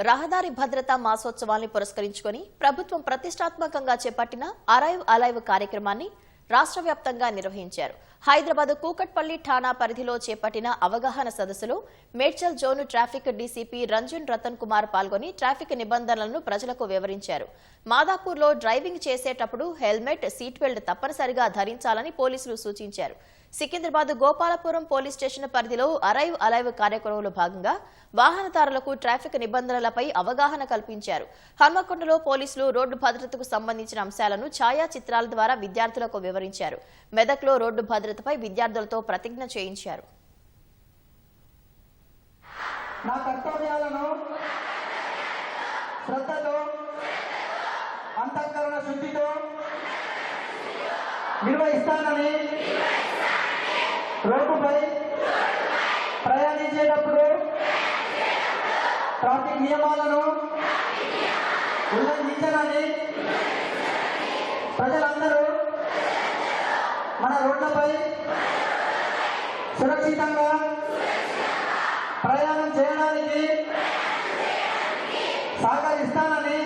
రహదారి భద్రతా మాసోత్సవాల్ని పురస్కరించుకొని ప్రభుత్వం ప్రతిష్టాత్మకంగా చేపట్టిన అరైవ్ అలైవ్ కార్యక్రమాన్ని రాష్ట్ర వ్యాప్తంగా నిర్వహించారు. హైదరాబాద్ కూకట్పల్లి ఠాణా పరిధిలో చేపట్టిన అవగాహన సదస్సులో Medchal zone traffic DCP Ranjan Ratan Kumar పాల్గొని ట్రాఫిక్ నిబంధనలను ప్రజలకు వివరించారు. మాదాపూర్లో డ్రైవింగ్ చేసేటప్పుడు హెల్మెట్ సీట్ బెల్ట్ తప్పనిసరిగా ధరించాలని పోలీసులు సూచించారు. సికింద్రాబాద్ గోపాలపురం పోలీస్ స్టేషన్ పరిధిలో అరైవ్ అలైవ్ కార్యక్రమంలో భాగంగా వాహనదారులకు ట్రాఫిక్ నిబంధనలపై అవగాహన కల్పించారు. హన్మకొండలో పోలీసులు రోడ్డు భద్రతకు సంబంధించిన అంశాలను ఛాయాచిత్రాల ద్వారా విద్యార్థులకు వివరించారు. వివరించారు. మెదక్లో రోడ్డు భద్రతపై విద్యార్థులతో ప్రతిజ్ఞ చేయించారు. నా కర్తవ్యాలను శ్రద్ధతో అంతఃకరణ శుద్ధితో నిర్వహిస్తానని రోడ్డుపై ప్రయాణించేటప్పుడు ట్రాఫిక్ నియమాలను ఉల్లంఘించనని ప్రజలందరూ మన రోడ్లపై సురక్షితంగా ప్రయాణం చేయడానికి సహకరిస్తానని